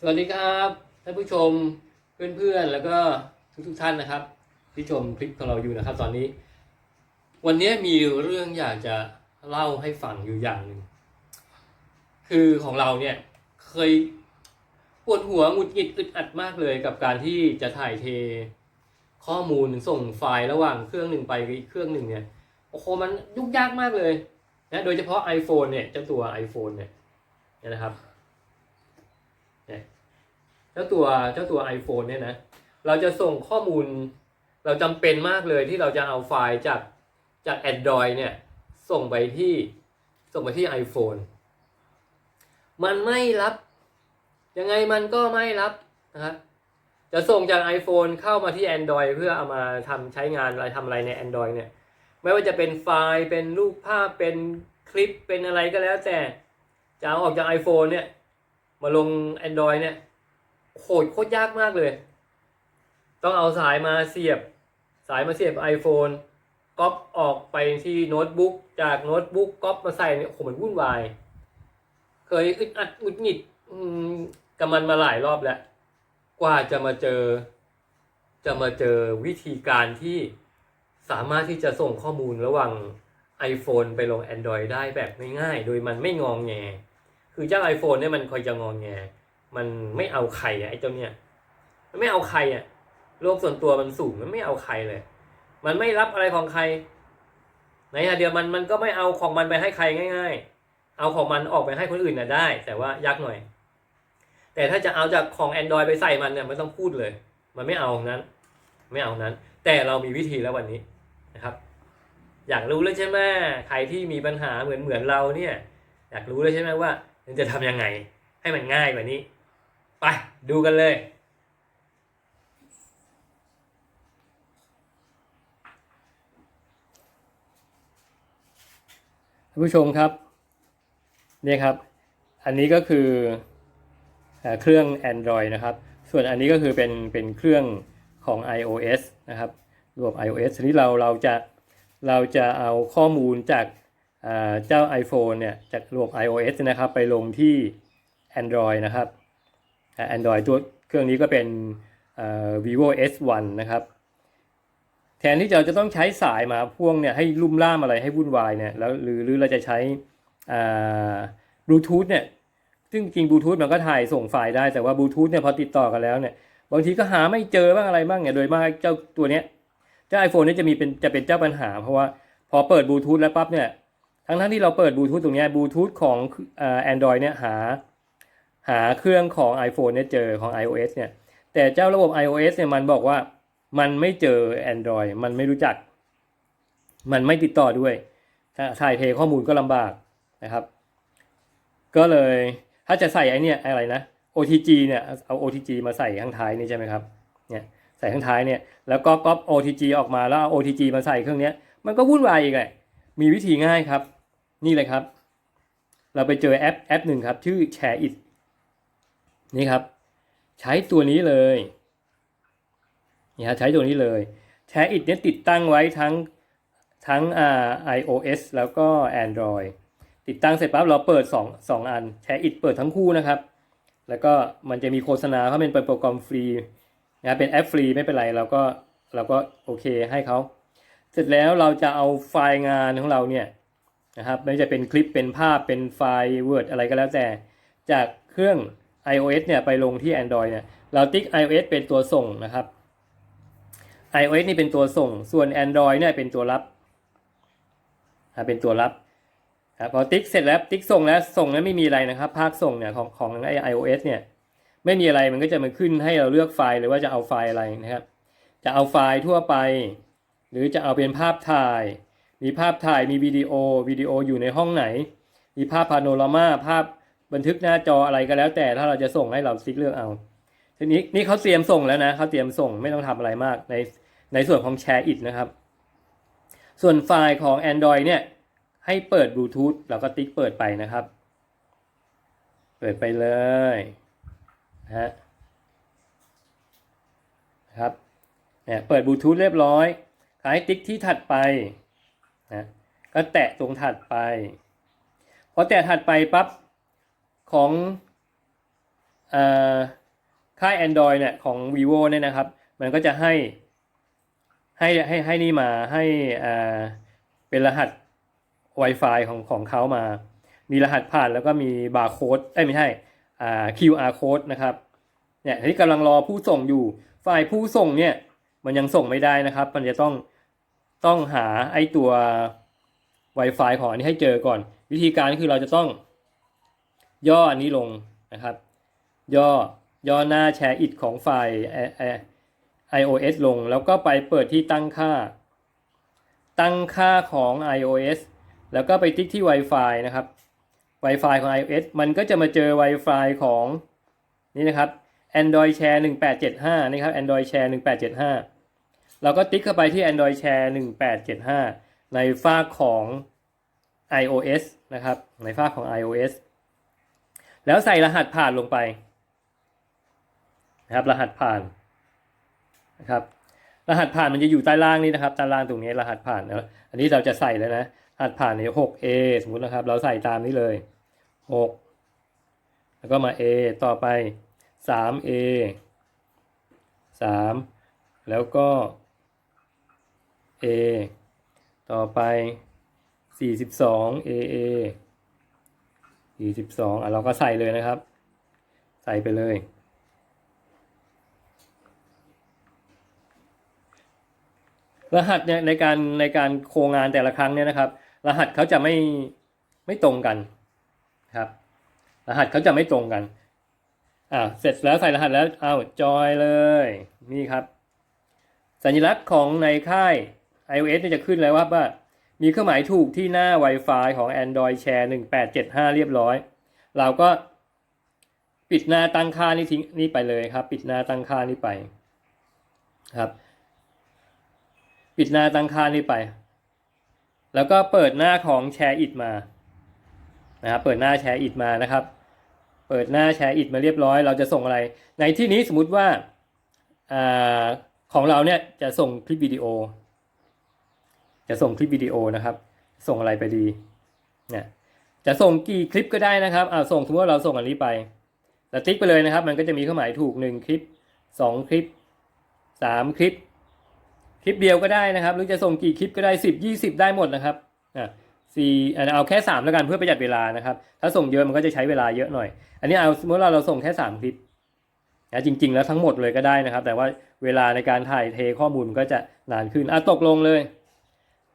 สวัสดีครับท่านผู้ชมเพื่อนๆแล้วก็ทุกๆท่านนะครับ ที่ชมคลิปของเราอยู่นะครับ ตอนนี้ วันนี้มีเรื่องอยากจะเล่าให้ฟังอยู่อย่างหนึ่งคือของเราเนี่ยเคยปวดหัวหงุดหงิดอึดอัดมากเลยกับการที่จะถ่ายเทข้อมูลส่งไฟล์ระหว่างเครื่องหนึ่งไปอีกเครื่องหนึ่งเนี่ยโอ้โหมันยุ่งยากมากเลยนะโดยเฉพาะ iPhone เนี่ยเจ้าตัว iPhone เนี่ยเนี่ยนะครับ จ้าตัวเจ้าตัว iPhone เนี่ยนะเราจะส่งข้อมูลเราจำเป็นมากเลยที่เราจะเอาไฟล์จากจาก Android เนี่ยส่งไปที่ส่งไปที่ iPhone มันไม่รับ ยังไงมันก็ไม่รับนะครับจะส่งจาก iPhone เข้ามาที่ Android เพื่อเอามาทำใช้งานอะไรทำอะไรใน Android เนี่ยไม่ว่าจะเป็นไฟล์เป็นรูปภาพเป็นคลิปเป็นอะไรก็แล้วแต่จะเอาออกจาก iPhone เนี่ยมาลง Android เนี่ย โหดโคตรยากมากเลย ต้องเอาสายมาเสียบ สายมาเสียบ iPhone ก๊อปออกไปที่โน้ตบุ๊กจากโน้ตบุ๊กก๊อปมาใส่เนี่ยโหมันวุ่นวาย เคยอึดอัดหงุดหงิดกับมันมาหลายรอบแล้ว กว่าจะมาเจอ จะมาเจอวิธีการที่สามารถที่จะส่งข้อมูลระหว่าง iPhone ไปลง Android ได้แบบง่ายๆ โดยมันไม่งองแง คือเจ้า iPhone เนี่ยมันคอยจะงองแง มันไม่เอาใครอะไอ้เจ้าเนี่ยมันไม่เอาใครอะโลกส่วนตัวมันสูงมันไม่เอาใครเลย มันไม่รับอะไรของใคร ในขณะเดียวมันมันก็ไม่เอาของมันไปให้ใครง่าย ๆ เอาของมันออกไปให้คนอื่นน่ะได้ แต่ว่ายากหน่อย แต่ถ้าจะเอาจากของ Android ไปใส่มันเนี่ยไม่ต้องพูดเลย มันไม่เอานั้น ไม่เอานั้น แต่เรามีวิธีแล้ววันนี้นะครับ อยากรู้เลยใช่ไหมใครที่มีปัญหาเหมือนเหมือนเราเนี่ย อยากรู้เลยใช่ไหมว่าจะทำยังไง ให้มันง่ายกว่านี้ ไปดูกันเลย ท่านผู้ชมครับ เนี่ยครับ อันนี้ก็คือเครื่อง Android นะครับ ส่วนอันนี้ก็คือเป็นเป็นเครื่องของ iOS นะครับรวม iOS ทีนี้เราเราจะเราจะเอาข้อมูลจากเจ้า iPhone เนี่ยจากรวม iOS นะครับ ไปลงที่ Android นะครับ Android ตัวเครื่องนี้ก็เป็น vivo S1 นะครับ แทนที่เราจะต้องใช้สายมาพ่วงเนี่ยให้ลุ่มล่ามอะไรให้วุ่นวายเนี่ยแล้วหรือหรือเราจะใช้บลูทูธเนี่ยซึ่งจริงบลูทูธมันก็ถ่ายส่งไฟล์ได้แต่ว่าบลูทูธเนี่ยพอติดต่อกันแล้วเนี่ยบางทีก็หาไม่เจอบ้างอะไรบ้างเนี่ยโดยมากเจ้าตัวเนี้ยเจ้า iPhone เนี่ยจะมีเป็นจะเป็นเจ้าปัญหา เพราะว่าพอเปิดบลูทูธแล้วปั๊บเนี่ยทั้งทั้งที่เราเปิดบลูทูธตรงเนี้ยบลูทูธของเอ่อ Android เนี่ยหา หาเครื่องของ iPhone เนี่ยเจอของ iOS เนี่ยแต่เจ้าระบบ iOS เนี่ยมันบอกว่ามันไม่เจอ Android มันไม่รู้จัก มันไม่ติดต่อด้วยถ้าถ่ายเทข้อมูลก็ลำบากนะครับ ก็เลยถ้าจะใส่ไอเนี่ยอะไรนะ OTG เนี่ยเอา OTG มาใส่ข้างท้ายนี่ใช่ไหมครับเนี่ยใส่ข้างท้ายเนี่ยแล้วก็ก๊อป OTG ออกมาแล้วเอา OTG มาใส่เครื่องนี้มันก็วุ่นวายอีกแหละมีวิธีง่ายครับ นี่เลยครับ เราไปเจอแอปแอปหนึ่งครับ ชื่อ Share It นี่ครับ ใช้ตัวนี้เลยนี่ฮะใช้ตัวนี้เลยแชร์อิดเนี่ยติดตั้งไว้ทั้งทั้งอ่า iOS แล้วก็ Android ติดตั้งเสร็จปั๊บเราเปิด2 2อันแชร์อิดเปิดทั้งคู่นะครับ แล้วก็มันจะมีโฆษณาเพราะมันเป็นโปรแกรมฟรีนะเป็นแอปฟรีไม่เป็นไรเราก็เราก็โอเคให้เขาเสร็จแล้วเราจะเอาไฟล์งานของเราเนี่ยนะครับไม่ว่าจะเป็นคลิปเป็นภาพเป็นไฟล์ Word อะไรก็แล้วแต่ จากเครื่อง iOS เนี่ยไปลงที่ Android เนี่ยเราติ๊ก iOS เป็นตัวส่งนะครับ iOS นี่เป็นตัวส่ง ส่วน Android เนี่ยเป็นตัวรับเป็นตัวรับพอติ๊กเสร็จแล้วติ๊กส่งแล้วส่งแล้วไม่มีอะไรนะครับ ภาคส่งเนี่ยของของไอ iOS เนี่ยไม่มีอะไรมันก็จะมาขึ้นให้เราเลือกไฟล์หรือว่าจะเอาไฟล์อะไรนะครับ จะเอาไฟล์ทั่วไป หรือจะเอาเป็นภาพถ่าย มีภาพถ่ายมีวิดีโอวิดีโออยู่ในห้องไหน มีภาพพาโนรามาภาพ บันทึกหน้าจออะไรก็แล้วแต่ถ้าเราจะส่งให้เราติ๊กเลือกเอาทีนี้นี่เขาเตรียมส่งแล้วนะเขาเตรียมส่งไม่ต้องทำอะไรมากในในส่วนของแชร์อิดนะครับ ส่วนไฟล์ของ Android เนี่ยให้เปิดบลูทูธเราก็ติ๊กเปิดไปนะครับ เปิดไปเลยนะฮะครับเนี่ยเปิดบลูทูธเรียบร้อยขายติ๊กที่ถัดไปนะก็แตะตรงถัดไปพอแตะถัดไปปั๊บ ของเอ่อค่าย Android เนี่ยของ vivo เนี่ยนะครับ มันก็จะให้ให้ให้ให้นี่มาให้เป็นรหัส Wi-Fi ของของเขามา มีรหัสผ่านแล้วก็มีบาร์โค้ดเอ้ไม่ใช่ QR code นะครับเนี่ยที่กำลังรอผู้ส่งอยู่ฝ่ายผู้ส่งเนี่ยมันยังส่งไม่ได้นะครับ มันจะต้องต้องหาไอ้ตัว Wi-Fi ของอันนี้ให้เจอก่อน วิธีการคือเราจะต้อง ย่ออันนี้ลงนะครับ ย่อย่อหน้าแชร์อิดของไฟล์ iOS ลง แล้วก็ไปเปิดที่ตั้งค่า ตั้งค่าของ iOS แล้วก็ไปติ๊กที่ Wi-Fi นะครับ Wi-Fi ของ iOS มันก็จะมาเจอ Wi-Fi ของนี่นะครับ Android Share 1875นี่ครับ Android Share 1875 เราก็ติ๊กเข้าไปที่ Android Share 1875 ในฝ้าของ iOS นะครับ ในฝ้าของ iOS แล้วใส่รหัสผ่านลงไปนะครับ รหัสผ่านนะครับ รหัสผ่านมันจะอยู่ใต้ล่างนี่นะครับใต้ล่างตรงนี้รหัสผ่านนะอันนี้เราจะใส่แล้วนะรหัสผ่านใน 6A สมมุตินะครับ เราใส่ตามนี้เลย6แล้วก็มา A ต่อไป 3A 3 แล้วก็ A ต่อไป 42 AA 42อะเราก็ใส่เลยนะครับ ใส่ไปเลยรหัสเนี่ยในการในการโครงงานแต่ละครั้งเนี่ยนะครับ รหัสเขาจะไม่ไม่ตรงกันครับ รหัสเขาจะไม่ตรงกันอ่าเสร็จแล้วใส่รหัสแล้วเอาจอยเลยนี่ครับ สัญลักษณ์ของในค่าย iOS จะขึ้นแล้วว่าว่า มีเครื่องหมายถูกที่หน้า Wi-Fi ของ Android Share 1875 เรียบร้อย เราก็ปิดหน้าตั้งค่านี่ทิ้งนี่ไปเลยครับ ปิดหน้าตั้งค่านี่ไปครับ ปิดหน้าตั้งค่านี่ไป แล้วก็เปิดหน้าของ Share It มานะครับเปิดหน้า Share It มานะครับ เปิดหน้า Share It มาเรียบร้อย เราจะส่งอะไร ในที่นี้สมมุติว่าอ่าของเราเนี่ยจะส่งคลิปวิดีโอ จะส่งคลิปวิดีโอนะครับ ส่งอะไรไปดีเนี่ยจะส่งกี่คลิปก็ได้นะครับอ่าส่งสมมติว่าเราส่งอันนี้ไปแล้วติ๊กไปเลยนะครับ มันก็จะมีเครื่องหมายถูกหนึ่งคลิปสองคลิปสามคลิป คลิปเดียวก็ได้นะครับ หรือจะส่งกี่คลิปก็ได้สิบยี่สิบได้หมดนะครับอ่าสี่เอาแค่สามแล้วกันเพื่อประหยัดเวลานะครับ ถ้าส่งเยอะมันก็จะใช้เวลาเยอะหน่อย อันนี้เอาสมมติเราเราส่งแค่สามคลิปนะจริง ๆ แล้วทั้งหมดเลยก็ได้นะครับ แต่ว่าเวลาในการถ่ายเทข้อมูลมันก็จะนานขึ้นอะตกลงเลย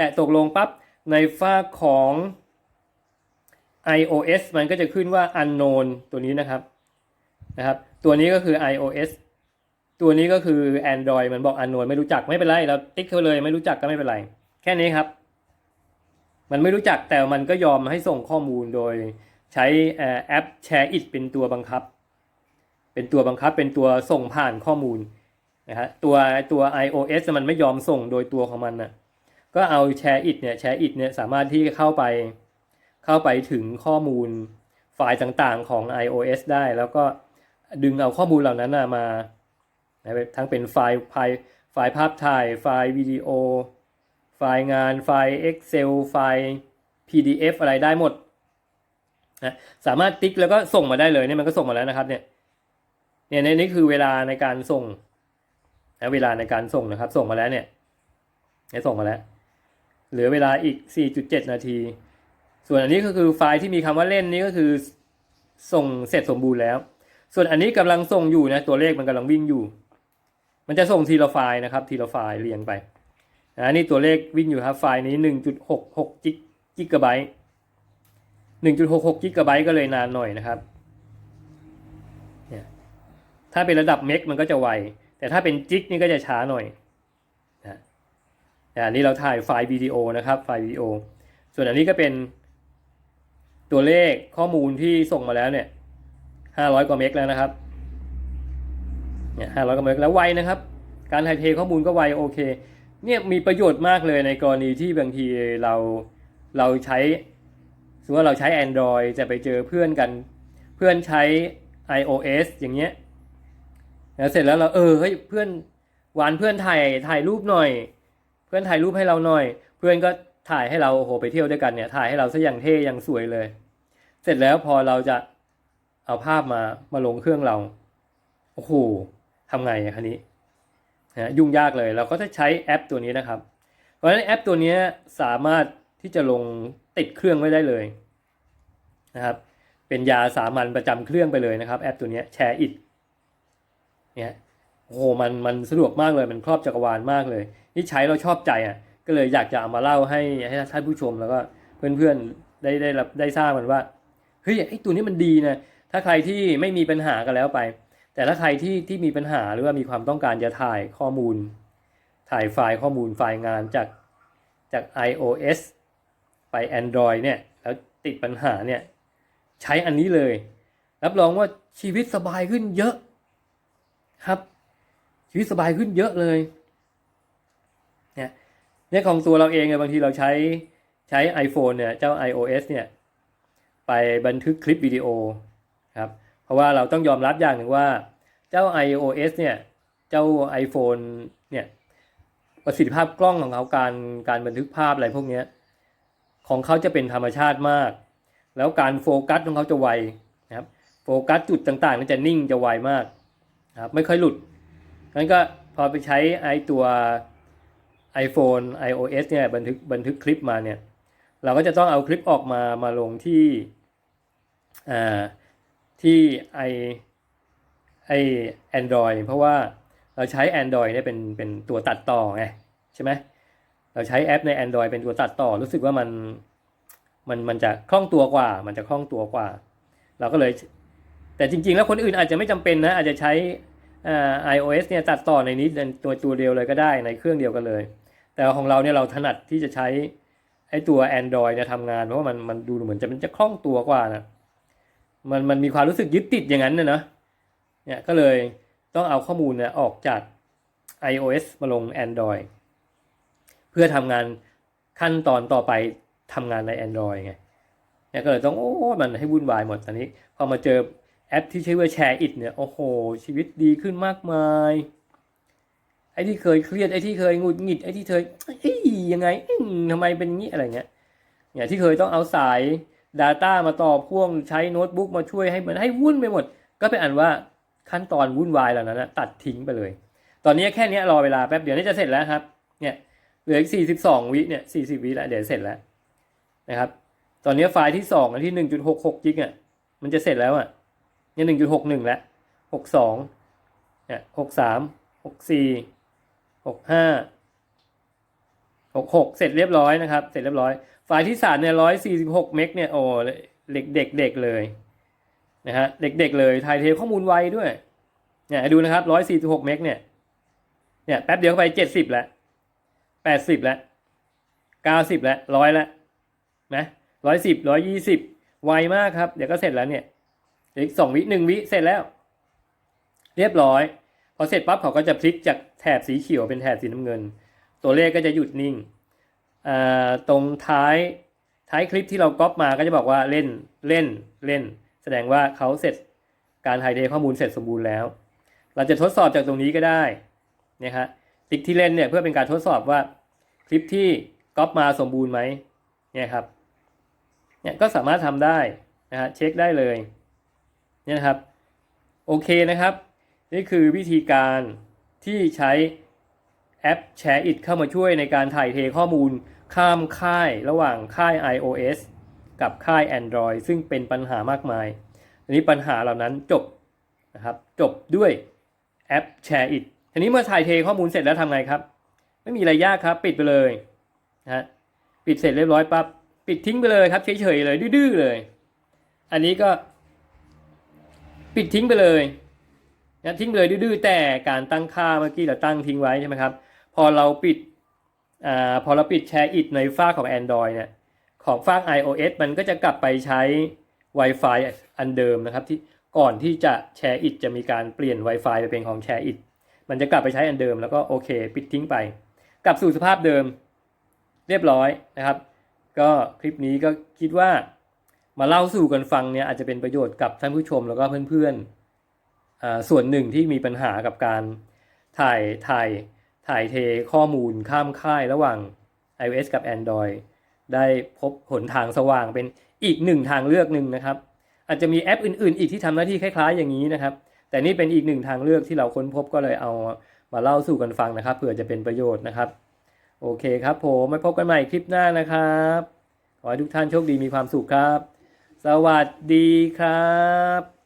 แต่ตกลงปั๊บในฝ้าของ iOS มันก็จะขึ้นว่า unknown ตัวนี้นะครับนะครับ ตัวนี้ก็คือ iOS ตัวนี้ก็คือ Android มันบอก unknown ไม่รู้จักไม่เป็นไรเราติ๊กเขาเลยไม่รู้จักก็ไม่เป็นไร แค่นี้ครับ มันไม่รู้จักแต่มันก็ยอมให้ส่งข้อมูลโดยใช้แอป Share It เป็นตัวบังคับ เป็นตัวบังคับเป็นตัวส่งผ่านข้อมูลนะฮะตัวตัว iOS มันไม่ยอมส่งโดยตัวของมันนะ ก็เอา Share It เนี่ย Share It เนี่ยสามารถที่จะเข้าไปเข้าไปถึงข้อมูลไฟล์ต่างๆของ iOS ได้ แล้วก็ดึงเอาข้อมูลเหล่านั้นมาทั้งเป็นไฟล์ไฟล์ไฟล์ภาพถ่าย ไฟล์วิดีโอ ไฟล์งาน ไฟล์ Excel ไฟล์ PDF อะไรได้หมดนะสามารถติ๊กแล้วก็ส่งมาได้เลยเนี่ยมันก็ส่งมาแล้วนะครับเนี่ยเนี่ยนี่คือเวลาในการส่งนะเวลาในการส่งนะครับ ส่งมาแล้วเนี่ยส่งมาแล้ว เหลือเวลาอีก 4.7 นาที ส่วนอันนี้ก็คือไฟล์ที่มีคำว่าเล่นนี้ก็คือส่งเสร็จสมบูรณ์แล้ว ส่วนอันนี้กำลังส่งอยู่นะตัวเลขมันกำลังวิ่งอยู่ มันจะส่งทีละไฟล์นะครับ ทีละไฟล์เรียงไปนะนี่ตัวเลขวิ่งอยู่ครับไฟล์นี้ 1.66จิกกิกะไบต์1.66กิกะไบต์ก็เลยนานหน่อยนะครับถ้าเป็นระดับเมกมันก็จะไว แต่ถ้าเป็นจิกนี่ก็จะช้าหน่อย อันนี้เราถ่ายไฟล์วิดีโอนะครับ ไฟล์วิดีโอ ส่วนอันนี้ก็เป็นตัวเลขข้อมูลที่ส่งมาแล้วเนี่ย500กว่าเมกแล้วนะครับเนี่ย500กว่าเมกแล้วไวนะครับ การถ่ายเทข้อมูลก็ไวโอเค เนี่ยมีประโยชน์มากเลยในกรณีที่บางทีเราเราใช้สมมติว่าเราใช้ Android จะไปเจอเพื่อนกันเพื่อนใช้ iOS อย่างเงี้ยแล้วเสร็จแล้วเราเออเฮ้ยเพื่อนวานเพื่อนถ่ายถ่ายรูปหน่อย เพื่อนถ่ายรูปให้เราหน่อย เพื่อนก็ถ่ายให้เราโอ้โหไปเที่ยวด้วยกันเนี่ยถ่ายให้เราซะอย่างเท่อย่างสวยเลย เสร็จแล้วพอเราจะเอาภาพมามาลงเครื่องเราโอ้โหทำไงอะคันนี้นะยุ่งยากเลยเราก็จะใช้แอปตัวนี้นะครับ เพราะฉะนั้นแอปตัวนี้สามารถที่จะลงติดเครื่องไว้ได้เลยนะครับ เป็นยาสามัญประจำเครื่องไปเลยนะครับ แอปตัวนี้แชร์อิดเนี่ย โอ้โหมันมันสะดวกมากเลยมันครอบจักรวาลมากเลยที่ใช้เราชอบใจอะก็เลยอยากจะเอามาเล่าให้ให้ท่านผู้ชมแล้วก็เพื่อนๆได้ได้รับได้ทราบมันว่าเฮ้ยไอ้ตัวนี้มันดีนะถ้าใครที่ไม่มีปัญหากันแล้วไป แต่ถ้าใครที่ที่มีปัญหาหรือว่ามีความต้องการจะถ่ายข้อมูล ถ่ายไฟล์ข้อมูลไฟล์งานจากจาก iOS ไป Android เนี่ยแล้วติดปัญหาเนี่ยใช้อันนี้เลย รับรองว่าชีวิตสบายขึ้นเยอะครับ ชีวิตสบายขึ้นเยอะเลยเนี่ยเนี่ยของตัวเราเองเนี่ยบางทีเราใช้ใช้ iPhone เนี่ยเจ้า iOS เนี่ยไปบันทึกคลิปวิดีโอครับเพราะว่าเราต้องยอมรับอย่างหนึ่งว่าเจ้า iOS เนี่ยเจ้า iPhone เนี่ยประสิทธิภาพกล้องของเขาการการบันทึกภาพอะไรพวกนี้ของเขาจะเป็นธรรมชาติมาก แล้วการโฟกัสของเขาจะไวนะครับโฟกัสจุดต่างๆนี่จะนิ่งจะไวมากนะครับไม่ค่อยหลุด งั้นก็พอไปใช้ไอตัว iPhone iOS เนี่ยบันทึกบันทึกคลิปมาเนี่ย เราก็จะต้องเอาคลิปออกมามาลงที่อ่าที่ไอไอ Android เพราะว่าเราใช้ Android เนี่ยเป็นเป็นตัวตัดต่อไงใช่ไหมเราใช้แอปใน Android เป็นตัวตัดต่อรู้สึกว่ามันมันมันจะคล่องตัวกว่า มันจะคล่องตัวกว่า เราก็เลย แต่จริง ๆ แล้วคนอื่นอาจจะไม่จำเป็นนะอาจจะใช้ iOS เนี่ยตัดต่อในนี้ตัวตัวเดียวเลยก็ได้ในเครื่องเดียวกันเลย แต่ของเราเนี่ยเราถนัดที่จะใช้ไอ้ตัว Android เนี่ยทำงานเพราะว่ามันมันดูเหมือนจะมันจะคล่องตัวกว่านะมันมันมีความรู้สึกยึดติดอย่างนั้นนะเนอะเนี่ยก็เลยต้องเอาข้อมูลเนี่ยออกจาก iOS มาลง Android เพื่อทำงานขั้นตอนต่อไปทำงานใน Android ไงเนี่ยก็เลยต้องโอ้ มันให้วุ่นวายหมดตอนนี้ พอมาเจอ แอปที่ใชื่อว่า Share It เนี่ย โอ้โห ชีวิตดีขึ้นมากมาย ไอ้ที่เคยเครียด ไอ้ที่เคยงุดหงิด ไอ้ที่เคยเอ้ยยังไงอื้อทำไมเป็นงี้อะไรเงี้ย เนี่ยที่เคยต้องเอาสาย Data มาต่อพ่วงใช้โน้ตบุ๊กมาช่วยให้มันให้วุ่นไปหมด ก็เป็นอันว่าขั้นตอนวุ่นวายเหล่านั้นนะตัดทิ้งไปเลย ตอนนี้แค่นี้รอเวลาแป๊บเดียวนี่จะเสร็จแล้วครับ เนี่ยเหลืออีกสี่สิบสองวิเนี่ยสี่สิบวิแล้วเดี๋ยวเสร็จแล้วนะครับ ตอนนี้ไฟล์ที่สองอันที่หนึ่งจุดหกหกจิกอะมันจะเสร็จแล้วอะ เนี่ยหนึ่งจุดหกหนึ่งแล้วหกสองเนี่ยหกสามหกสี่หกห้าหกหกเสร็จเรียบร้อยนะครับ เสร็จเรียบร้อยไฟล์ที่สามเนี่ยร้อยสี่สิบหกเมกเนี่ยโอ้เด็กเด็กเด็กเลยนะฮะเด็กเด็กเลยถ่ายเทข้อมูลไวด้วยเนี่ยดูนะครับร้อยสี่สิบหกเมกเนี่ยเนี่ยแป๊บเดียวไปเจ็ดสิบแล้วแปดสิบแล้วเก้าสิบแล้วร้อยแล้วนะร้อยสิบร้อยยี่สิบไวมากครับ เดี๋ยวก็เสร็จแล้วเนี่ย อีกสองวิหนึ่งวิเสร็จแล้ว เรียบร้อย พอเสร็จปั๊บเขาก็จะพลิกจากแถบสีเขียวเป็นแถบสีน้ำเงิน ตัวเลขก็จะหยุดนิ่งตรงท้ายท้ายคลิปที่เราก๊อปมาก็จะบอกว่าเล่นเล่นเล่น แสดงว่าเขาเสร็จการถ่ายเทข้อมูลเสร็จสมบูรณ์แล้ว เราจะทดสอบจากตรงนี้ก็ได้นะฮะคลิกที่เล่นเนี่ยเพื่อเป็นการทดสอบว่าคลิปที่ก๊อปมาสมบูรณ์ไหมเนี่ยครับเนี่ยก็สามารถทำได้นะฮะเช็คได้เลย เนี่ยนะครับ โอเคนะครับ นี่คือวิธีการที่ใช้แอป Share It เข้ามาช่วยในการถ่ายเทข้อมูลข้ามค่ายระหว่างค่าย iOS กับค่าย Android ซึ่งเป็นปัญหามากมาย อันนี้ปัญหาเหล่านั้นจบนะครับ จบด้วยแอป Share It ทีนี้เมื่อถ่ายเทข้อมูลเสร็จแล้วทำไงครับ ไม่มีอะไรยากครับ ปิดไปเลยนะฮะปิดเสร็จเรียบร้อยปั๊บปิดทิ้งไปเลยครับเฉยๆเลยดื้อๆเลย อันนี้ก็ ปิดทิ้งไปเลยนะทิ้งไปเลยดื้อแต่การตั้งค่าเมื่อกี้เราตั้งทิ้งไว้ใช่ไหมครับ พอเราปิดอ่าพอเราปิดแชร์อิดในฝ้าของ Android เนี่ยของฝ้า iOS มันก็จะกลับไปใช้ Wi-Fi อันเดิมนะครับที่ก่อนที่จะแชร์อิดจะมีการเปลี่ยน Wi-Fi ไปเป็นของแชร์อิดมันจะกลับไปใช้อันเดิมแล้วก็โอเค ปิดทิ้งไป กลับสู่สภาพเดิมเรียบร้อยนะครับ ก็คลิปนี้ก็คิดว่า มาเล่าสู่กันฟังเนี่ยอาจจะเป็นประโยชน์กับท่านผู้ชมแล้วก็เพื่อนๆส่วนหนึ่งที่มีปัญหากับการถ่ายถ่ายถ่ายเทข้อมูลข้ามค่ายระหว่าง iOS กับ Android ได้พบหนทางสว่างเป็นอีกหนึ่งทางเลือกหนึ่งนะครับ อาจจะมีแอปอื่น ๆ อีกที่ทำหน้าที่คล้าย ๆ อย่างนี้นะครับ แต่นี่เป็นอีกหนึ่งทางเลือกที่เราค้นพบก็เลยเอามาเล่าสู่กันฟังนะครับเผื่อจะเป็นประโยชน์นะครับ โอเคครับผมไว้พบกันใหม่คลิปหน้านะครับ ขอให้ทุกท่านโชคดีมีความสุขครับ สวัสดีครับ